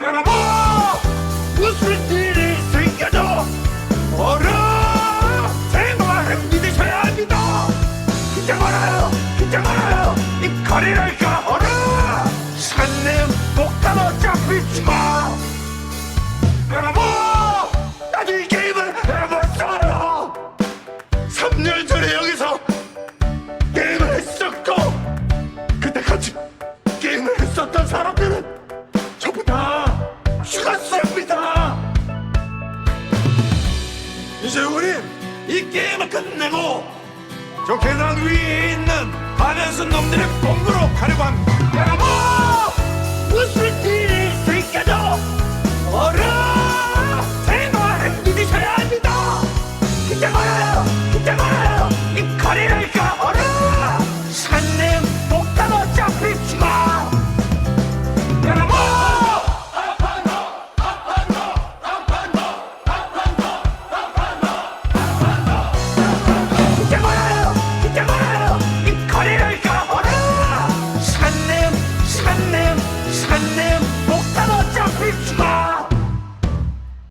여러분 무슨 일이 생겨도 얼어 생활을 믿으셔야 합니다. 긴장 말아요 긴장 말아요. 이 거리랄까 얼어 산내 목감아 잡히지마 이제 우리 이 게임을 끝내고 저 계단 위에 있는 반연순 놈들의 본부로 가려고 합니다. 야, 무슨 일이 있을까도 어라 대만을 믿으셔야 합니다. 그때만요.